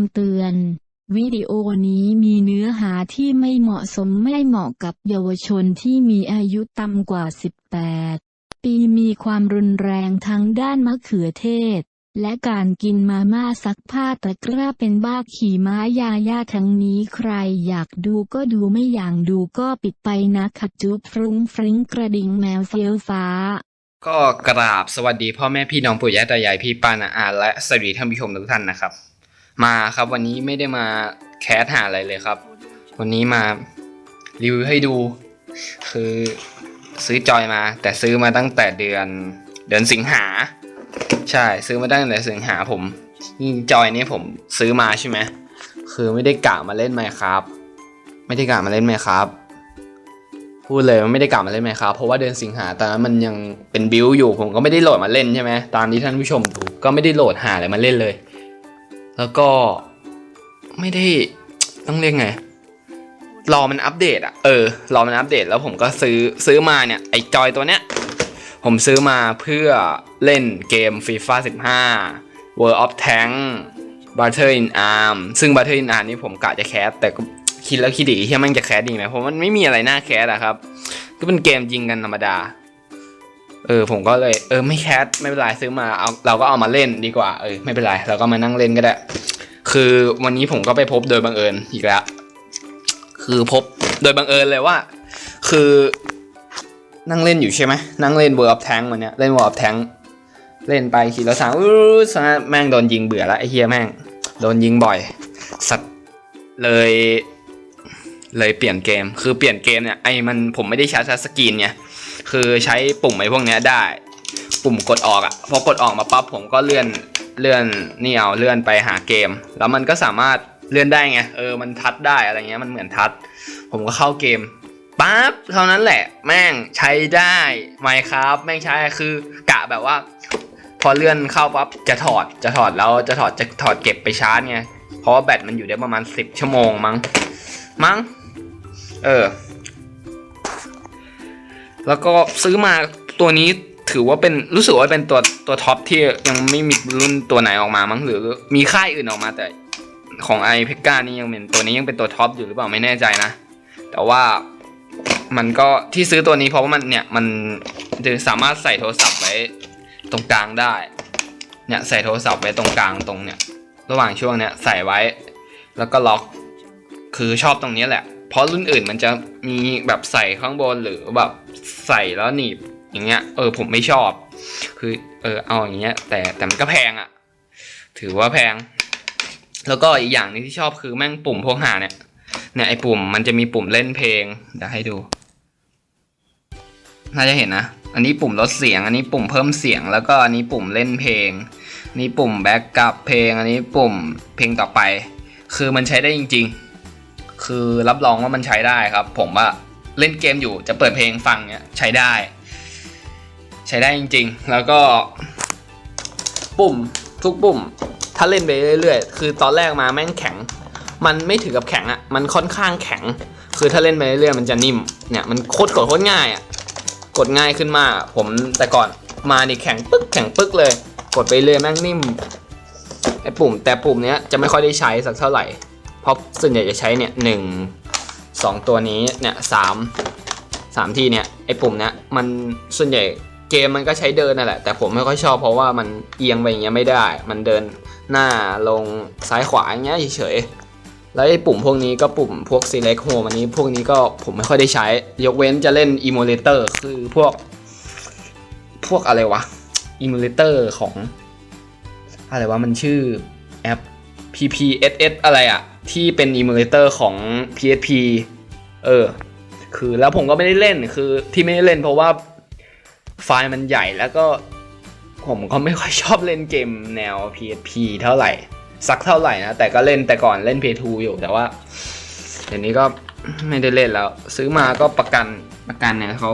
ำเตือน วิดีโอนี้มีเนื้อหาที่ไม่เหมาะสมไม่เหมาะกับเยาวชนที่มีอายุต่ำกว่า 18 ปีมีความรุนแรงทั้งด้านมะเขือเทศ และการกินมาม่าซักผ้าตะกร้าเป็นบ้าขี่ม้ายาย่าทั้งนี้ใครอยากดูก็ดูไม่อย่ากดูก็ปิดไปนะขัดจุบฟรุ้งฟริ้งกระดิ่งแมวเฟี้ยวฟ้าก็กราบสวัสดีพ่อแม่พี่น้องปู่ย่าตายายพี่ป้านาอาและสวัสดีท่านผู้ชมทุกท่านนะครับ มาครับวันนี้ไม่ได้มาแคสหาอะไรเลยครับ วันนี้มารีวิวให้ดู คือซื้อจอยมา แต่ซื้อมาตั้งแต่เดือนเดือนสิงหา ใช่ซื้อมาตั้งแต่สิงหาผมจอยนี้ผมซื้อมาใช่ไหมคือไม่ได้กะมาเล่นไหมครับ ไม่ได้กะมาเล่นไหมครับ พูดเลยไม่ได้กลับมาเล่นไหมครับ เพราะว่าเดือนสิงหาตอนนั้นมันยังเป็นบิวอยู่ผมก็ไม่ได้โหลดมาเล่นใช่ไหมตามที่ท่านผู้ชมดูก็ไม่ได้โหลดหาอะไรมาเล่นเลย แล้วก็ไม่ได้ต้องเรียกไงรอมันอัปเดตอะเออรอมันอัปเดตแล้วผมก็ซื้อซื้อมาเนี่ยไอจอยตัวเนี้ยผมซื้อมาเพื่อเล่นเกม FIFA 15 World of Tank Battle in Arm ซึ่ง Battle in Arm นี่ผมกะจะแคสแต่ก็คิดแล้วคิดอีที่มันจะแคสดีไหมเพราะมันไม่มีอะไรน่าแคสอะครับ ก็เป็นเกมยิงกันธรรมดา เออผมก็เลยเออไม่แคสไม่เป็นไรซื้อมาเอาเราก็เอามาเล่นดีกว่าเออไม่เป็นไรเราก็มานั่งเล่นก็ได้ คือวันนี้ผมก็ไปพบโดยบังเอิญอีกแล้วคือพบโดยบังเอิญเลยว่า คือนั่งเล่นอยู่ใช่ไหมนั่งเล่น World of Tank วันเนี้ยเล่น World of Tank เล่นไปขี่รถสามอู้สนะแม่งโดนยิงเบื่อแล้วไอ้เฮียแม่งโดนยิงบ่อย สัตว์เลย เลยเปลี่ยนเกม คือเปลี่ยนเกมเนี่ยไอ้มันผมไม่ได้ใช้ทัชสกรีนไง คือใช้ปุ่มไอ้พวกเนี้ยได้ ปุ่มกดออกอะ่ะพอกดออกมาปั๊บผมก็เลื่อนเลื่อนนี่เอาเลื่อนไปหาเกม แล้วมันก็สามารถเลื่อนได้ไงเออมันทัดได้อะไรเงี้ยมันเหมือนทัด ผมก็เข้าเกมปั๊บเท่านั้นแหละ แม่งใช้ได้ไหมครับ แม่งใช้คือกะแบบว่า พอเลื่อนเข้าปั๊บจะถอดจะถอดแล้วจะถอดจะถอดเก็บไปชาร์จไงเพราะว่าแบตมันอยู่ได้ประมาณ 10 ชั่วโมงมั้งมั้งเออ แล้วก็ซื้อมาตัวนี้ถือว่าเป็นรู้สึกว่าเป็นตัวตัวท็อปที่ยังไม่มีรุ่นตัวไหนออกมามั้งหรือมีค่ายอื่นออกมาแต่ของไอเพกานี่ยังเป็นตัวนี้ยังเป็นตัวท็อปอยู่หรือเปล่าไม่แน่ใจนะ แต่ว่ามันก็ที่ซื้อตัวนี้เพราะว่ามันเนี่ยมันจะสามารถใส่โทรศัพท์ไว้ตรงกลางได้ เนี่ยใส่โทรศัพท์ไว้ตรงกลางตรงเนี่ย ระหว่างช่วงเนี่ยใส่ไว้ แล้วก็ล็อก คือชอบตรงนี้แหละ เพราะรุ่นอื่นมันจะมีแบบใส่ข้างบนหรือแบบใส่แล้วหนีบอย่างเงี้ย เออผมไม่ชอบ คือเออเอาอย่างเงี้ย แต่แต่มันก็แพงอะ่ะ ถือว่าแพง แล้วก็อีกอย่างนึงที่ชอบคือแม่งปุ่มพวกหาเนี่ยเนี่ยไอ้ปุ่มมันจะมีปุ่มเล่นเพลงเดี๋ยวให้ดู น่าจะเห็นนะ อันนี้ปุ่มลดเสียง อันนี้ปุ่มเพิ่มเสียง แล้วก็อันนี้ปุ่มเล่นเพลงนี่ปุ่มแบ็กกรับเพลง อันนี้ปุ่มเพลงต่อไป คือมันใช้ได้จริง ๆ คือรับรองว่ามันใช้ได้ครับ ผมว่าเล่นเกมอยู่จะเปิดเพลงฟังเนี่ยใช้ได้ ใช้ได้จริง ๆ แล้วก็ปุ่มทุกปุ่ม ถ้าเล่นไปเรื่อยๆ คือตอนแรกมาแม่งแข็ง มันไม่ถึงกับแข็งอะ่ะมันค่อนข้างแข็ง คือถ้าเล่นไปเรื่อยๆมันจะนิ่มเนี่ยมันโคตรกดโคตรง่ายอะ่ะกดง่ายขึ้นมากผมแต่ก่อนมานี่แข็งปึ๊กแข็งปึ๊กเลย กดไปเรื่อยแม่งนิ่มไอ้ปุ่ม แต่ปุ่มเนี้ยจะไม่ค่อยได้ใช้สักเท่าไหร่ เพราะส่วนใหญ่จะใช้เนี่ยหนึ่งสองตัวนี้เนี่ยสามสามที่เนี่ยไอ้ปุ่มเนี้ยมันส่วนใหญ่เกมมันก็ใช้เดินนั่นแหละ แต่ผมไม่ค่อยชอบเพราะว่ามันเอียงไปอย่างเงี้ยไม่ได้ มันเดินหน้าลงซ้ายขวาอย่างเงี้ยเฉยๆแล้วไอ้ปุ่มพวกนี้ก็ปุ่มพวก select home อันนี้พวกนี้ก็ผมไม่ค่อยได้ใช้ ยกเว้นจะเล่น emulator คือพวก พวกอะไรวะ emulator ของ อะไรวะมันชื่อแอป PPSS อะไรอะที่เป็น emulator ของ PSP เออ คือแล้วผมก็ไม่ได้เล่นคือที่ไม่ได้เล่นเพราะว่าไฟล์มันใหญ่แล้วก็ ผมก็ไม่ค่อยชอบเล่นเกมแนว PSP เท่าไหร่ สักเท่าไหร่นะ แต่ก็เล่นแต่ก่อนเล่น P2 อยู่แต่ว่าเดี๋ยวนี้ก็ไม่ได้เล่นแล้ว ซื้อมาก็ประกันประกันเนี่ยเขา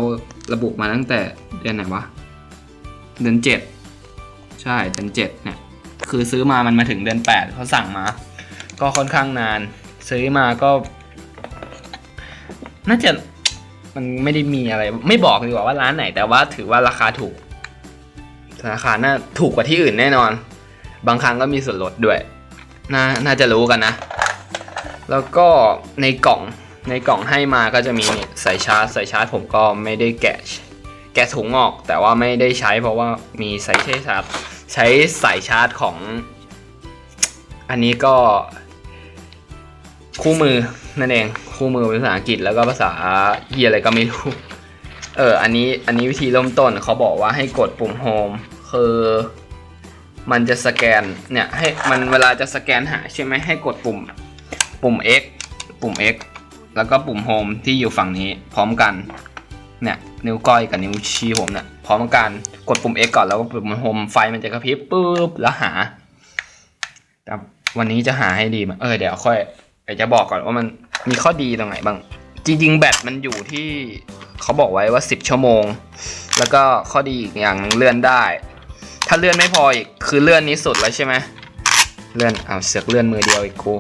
ระบุมาตั้งแต่เดือนไหนวะ เดือนเจ็ดใช่เดือนเจ็ดเนี่ย คือซื้อมามันมาถึงเดือนแปดเขาสั่งมา ก็ค่อนข้างนาน ซื้อมาก็ น่าจะมันไม่ได้มีอะไร ไม่บอกดีกว่าว่าร้านไหน แต่ว่าถือว่าราคาถูกราคาน่าถูกกว่าที่อื่นแน่นอน บางครั้งก็มีส่วนลดด้วยน่าน่าจะรู้กันนะ แล้วก็ในกล่องในกล่องให้มาก็จะมีนี่สายชาร์จสายชาร์จผมก็ไม่ได้แกะแกะถุงออก แต่ว่าไม่ได้ใช้เพราะว่ามีสายชาร์จ ใช้สายชาร์จของ อันนี้ก็ คู่มือนั่นเอง คู่มือเป็นภาษาอังกฤษแล้วก็ภาษาเฮียอะไรก็ไม่รู้เออ อันนี้ อันนี้วิธีเริ่มต้นเขาบอกว่าให้กดปุ่มโฮมคือมันจะสแกน เนี่ย ให้ มันเวลาจะสแกนหาใช่ไหมให้กดปุ่ม ปุ่ม X ปุ่ม X แล้วก็ปุ่มโฮมที่อยู่ฝั่งนี้พร้อมกัน เนี่ย นิ้วก้อยกับนิ้วชี้ผมเนี่ย พร้อมกันกดปุ่ม X ก่อนแล้วก็ปุ่มโฮมไฟมันจะกระพริบปุ๊บแล้วหาแต่วันนี้จะหาให้ดีมั้ยเออเดี๋ยวค่อยเดี๋ยวจะบอกก่อนว่ามันมีข้อดีตรงไหนบ้าง จริง ๆ แบตมันอยู่ที่เขาบอกไว้ว่า 10 ชั่วโมง แล้วก็ข้อดีอีกอย่างเลื่อนได้ ถ้าเลื่อนไม่พออีกคือเลื่อนนี้สุดแล้วใช่ไหมเลื่อนเอาเสือกเลื่อนมือเดียวอีกกู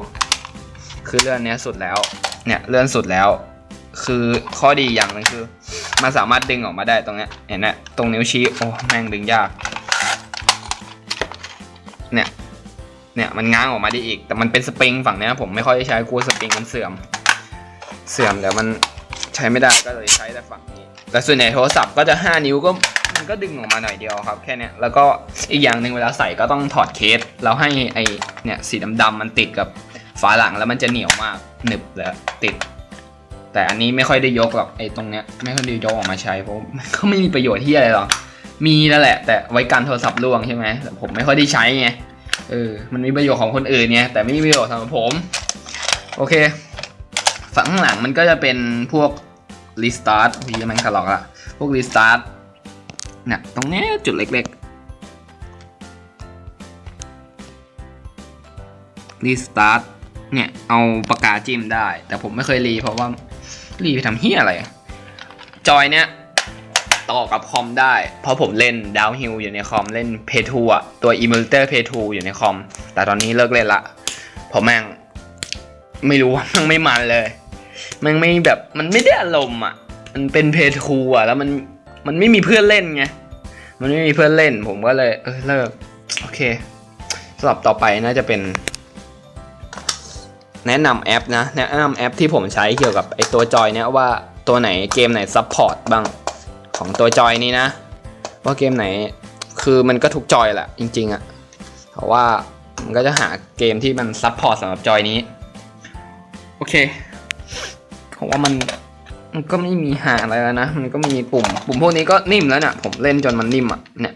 คือเลื่อนเนี้ยสุดแล้วเนี่ยเลื่อนสุดแล้ว คือข้อดีอย่างหนึงคือ มันสามารถดึงออกมาได้ตรงเนี้ยเห็นไหมตรงนิ้วชี้ โอ้แม่งดึงยาก เนี่ย เนี่ยมันง้างออกมาได้อีก แต่มันเป็นสปริงฝั่งเนี้ยผมไม่ค่อยได้ใช้กลัวสปริงมันเสื่อม เสื่อมแต่มันใช้ไม่ได้ก็เลยใช้แต่ฝั่งนี้ แต่ส่วนใหญ่โทรศัพท์ก็จะ 5 นิ้วก็มันก็ดึงออกมาหน่อยเดียวครับแค่นี้แล้วก็อีกอย่างหนึ่งเวลาใส่ก็ต้องถอดเคสแล้วให้ไอเนี่ยสีดำๆมันติดกับฝาหลังแล้วมันจะเหนียวมากหนึบแล้วติด แต่อันนี้ไม่ค่อยได้ยกหรอกไอ้ตรงเนี้ยไม่ค่อยได้ยกออกมาใช้เพราะมันก็ไม่มีประโยชน์ที่อะไรหรอกมีนั่นแหละ แต่ไว้กันโทรศัพท์ล่วงใช่ไหมแต่ผมไม่ค่อยได้ใช้ไงเออมันมีประโยชน์ของคนอื่นไงแต่ไม่มีประโยชน์สำหรับผม โอเค ฝั่งหลังมันก็จะเป็นพวก restart พี่มันทะเลาะละพวก restart เนี่ยตรงเนี้ยจุดเล็กๆ restart เนี่ยเอาปากกาจิ้มได้ แต่ผมไม่เคยรีเพราะว่า รีไปทำเฮียอะไร จอยเนี่ยต่อกับคอมได้ เพราะผมเล่นดาวฮิลอยู่ในคอมเล่น p 2อะ ตัว Emulator p 2อยู่ในคอม แต่ตอนนี้เลิกเล่นละเพราะแม่ง ไม่รู้ว่ามันไม่มันเลย มันไม่แบบมันไม่ได้อารมณ์อะ มันเป็นเพทูอะ แล้วมันมันไม่มีเพื่อนเล่นไง มันไม่มีเพื่อนเล่น ผมก็เลย เออเลิก โอเคสำหรับต่อไปน่าจะเป็น แนะนำแอปนะ แนะนำแอปที่ผมใช้เกี่ยวกับไอตัวจอยเนี้ยว่าตัวไหนเกมไหนซัพพอร์ตบ้างของตัวจอยนี้นะ ว่าเกมไหนคือมันก็ทุกจอยแหละจริงๆอะเพราะว่ามันก็จะหาเกมที่มันซัพพอร์ตสำหรับจอยนี้ โอเคผมว่ามันมันก็ไม่มีหาอะไรแล้วนะ มันก็มีปุ่ม ปุ่มพวกนี้ก็นิ่มแล้วเนี่ยผมเล่นจนมันนิ่มอะเนี่ย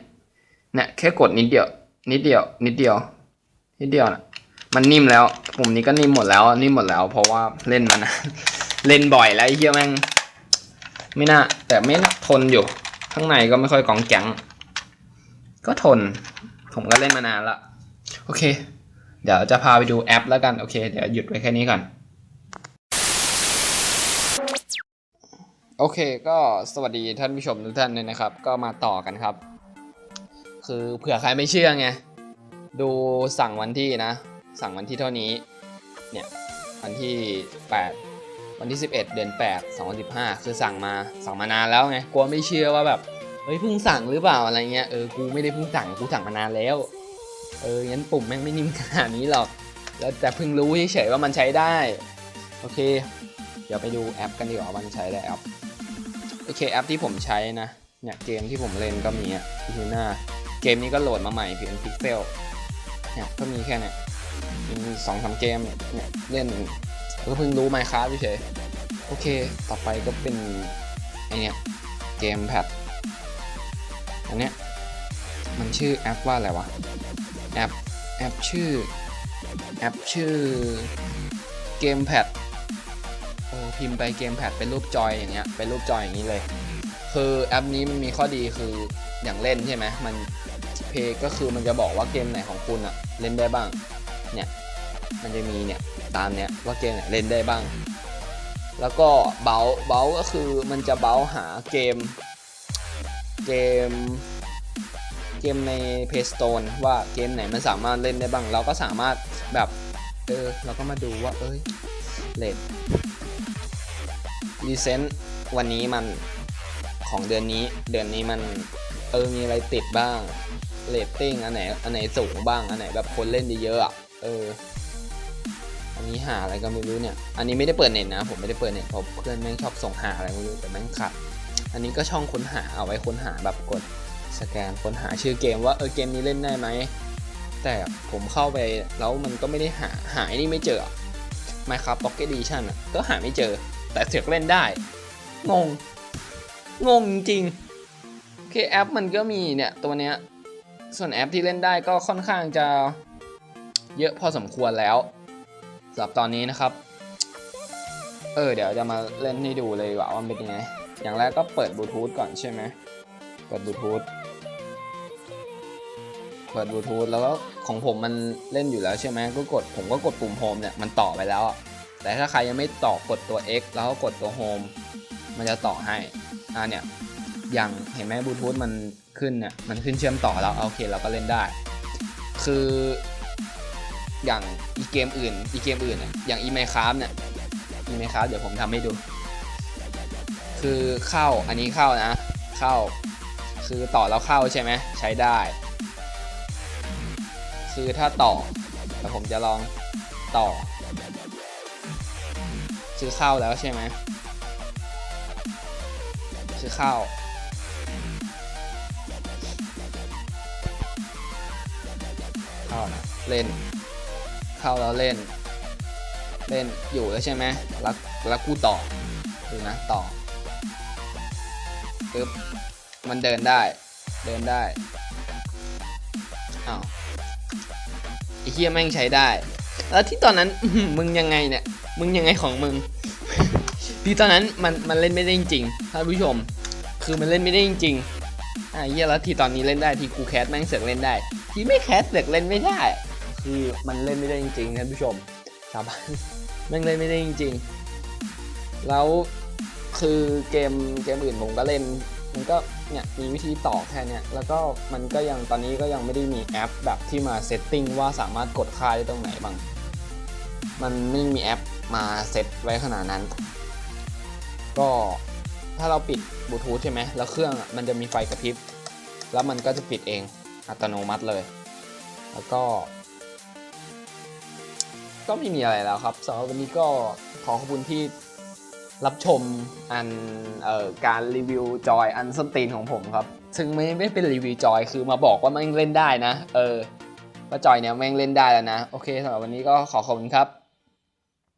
เนี่ยแค่กดนิดเดียว นิดเดียว นิดเดียว นิดเดียวนะ มันนิ่มแล้วปุ่มนี้ก็นิ่มหมดแล้วนิ่มหมดแล้ว เพราะว่าเล่นมานานเล่นบ่อยแล้วไอ้เหี้ยแม่งไม่น่า แต่ไม่น่าทนอยู่ ข้างในก็ไม่ค่อยกองแกงก็ทน ผมก็เล่นมานานละโอเค เดี๋ยวจะพาไปดูแอปแล้วกัน โอเค เดี๋ยวหยุดไว้แค่นี้ก่อน โอเค ก็สวัสดีท่านผู้ชมทุกท่านเลยนะครับ ก็มาต่อกันครับ คือเผื่อใครไม่เชื่อไง ดูสั่งวันที่นะ สั่งวันที่เท่านี้ เนี่ย วันที่ 8 วันที่ 11 เดือน8 2015 คือสั่งมาสั่งมานานแล้วไงกลัวไม่เชื่อว่าแบบเฮ้ยเพิ่งสั่งหรือเปล่าอะไรเงี้ยเออกูไม่ได้เพิ่งสั่งกูสั่งมานานแล้วเอองั้นปุ่มแม่งไม่นิ่มขนาดนี้หรอกแล้วแต่เพิ่งรู้เฉยๆว่ามันใช้ได้ โอเค เดี๋ยวไปดูแอปกันดีกว่ามันใช้ได้แอปโอเคแอปที่ผมใช้นะเนี่ยเกมที่ผมเล่นก็มีอะที่หน้าเกมนี้ก็โหลดมาใหม่เพียงพิกเซลเนี่ยก็มีแค่เนี่ย สองสามเกมเนี่ยเล่นก็เพิ่งรู้ไมค์ครับเฉยโอเค ต่อไปก็เป็นไอเนี่ยเกมแพดอันเนี้ยมันชื่อแอปว่าอะไรวะ แอป แอปชื่อ แอปชื่อเกมแพดเออพิมพ์ไปเกมแพดเป็นรูปจอยอย่างเงี้ย เป็นรูปจอยอย่างนี้เลย คือแอปนี้มันมีข้อดีคืออย่างเล่นใช่ไหมมันเพย์ก็คือมันจะบอกว่าเกมไหนของคุณอะเล่นได้บ้าง เนี่ย มันจะมีเนี่ยตามเนี้ยว่าเกมไหนเล่นได้บ้าง แล้วก็เบลเบลก็คือมันจะเบลหาเกม เกม เกมใน Play Store ว่าเกมไหนมันสามารถเล่นได้บ้าง เราก็สามารถแบบเออเราก็มาดูว่าเอ้ยเลดรีเซนต์วันนี้มันของเดือนนี้เดือนนี้มันเออมีอะไรติดบ้างเรตติ้งอันไหนอันไหนสูงบ้างอันไหนแบบคนเล่นเยอะๆอะ เออ อันนี้หาอะไรก็ไม่รู้เนี่ย อันนี้ไม่ได้เปิดเน็ตนะ ผมไม่ได้เปิดเน็ตเพราะเพื่อนแม่งชอบส่งหาอะไรไม่รู้แต่แม่งขัด อันนี้ก็ช่องค้นหาเอาไว้ค้นหาแบบกดสแกนค้นหาชื่อเกมว่าเออเกมนี้เล่นได้ไหม แต่ผมเข้าไปแล้วมันก็ไม่ได้หาหาไอ้นี่ไม่เจอ Minecraft Pocket Edition อะก็หาไม่เจอ แต่เสือกเล่นได้ งง งงจริงโอเคแอปมันก็มีเนี่ยตัวเนี้ย ส่วนแอปที่เล่นได้ก็ค่อนข้างจะ เยอะพอสมควรแล้วสำหรับตอนนี้นะครับ เออเดี๋ยวจะมาเล่นให้ดูเลยว่าว่ามันเป็นยังไง อย่างแรกก็เปิดบลูทูธก่อนใช่ไหมเปิดบลูทูธเปิดบลูทูธแล้วก็ของผมมันเล่นอยู่แล้วใช่ไหมก็กดผมก็กดปุ่มโฮมเนี่ยมันต่อไปแล้ว แต่ถ้าใครยังไม่ต่อกดตัว X แล้วก็กดตัวโฮมมันจะต่อให้อ่าเนี่ยอย่างเห็นไหมบลูทูธมันขึ้นเนี่ยมันขึ้นเชื่อมต่อแล้วโอเคเราก็เล่นได้ คือ อย่างอีเกมอื่น อีเกมอื่นอย่างอีไมคราฟเนี่ยอีไมคราฟเดี๋ยวผมทำให้ดู คือเข้าอันนี้เข้านะ เข้า คือต่อแล้วเข้าใช่ไหมใช้ได้ คือถ้าต่อแต่ผมจะลองต่อ คือเข้าแล้วใช่ไหมคือเข้าเข้านะเล่น เข้าแล้วเล่น เล่นอยู่แล้วใช่ไหมแล้วแล้วกูต่อดูนะต่อปึ๊บมันเดินได้ เดินได้อ้าวไอ้เฮียแม่งใช้ได้ แล้วที่ตอนนั้นมึงยังไงเนี่ย มึงยังไงของมึง ที่ตอนนั้นมันมันเล่นไม่ได้จริงๆท่านผู้ชม คือมันเล่นไม่ได้จริงๆอะเฮียแล้วที่ตอนนี้เล่นได้ที่กูแคสแม่งเสือกเล่นได้ ที่ไม่แคสเสือกเล่นไม่ได้ คือมันเล่นไม่ได้จริงๆท่านผู้ชมสาบานม่งเล่นไม่ได้จริง ๆ แล้วคือเกมเกมอื่นผมก็เล่น มันก็เนี่ยมีวิธีต่อแค่เนี้ยแล้วก็มันก็ยังตอนนี้ก็ยังไม่ได้มีแอปแบบที่มาเซตติ้งว่าสามารถกดค่าได้ตรงไหนบ้าง มันไม่มีแอปมาเซตไว้ขนาดนั้น ก็ถ้าเราปิดบลูทูธใช่ไหมแล้วเครื่องมันจะมีไฟกระพริบ แล้วมันก็จะปิดเองอัตโนมัติเลย แล้วก็ ก็ไม่มีอะไรแล้วครับสำหรับวันนี้ก็ขอขอบคุณที่รับชมอันเอ่อการรีวิวจอยอันสตีนของผมครับ ซึ่งไม่ไม่เป็นรีวิวจอยคือมาบอกว่าแม่งเล่นได้นะ เออว่าจอยเนี้ยแม่งเล่นได้แล้วนะ โอเคสำหรับวันนี้ก็ขอขอบคุณครับ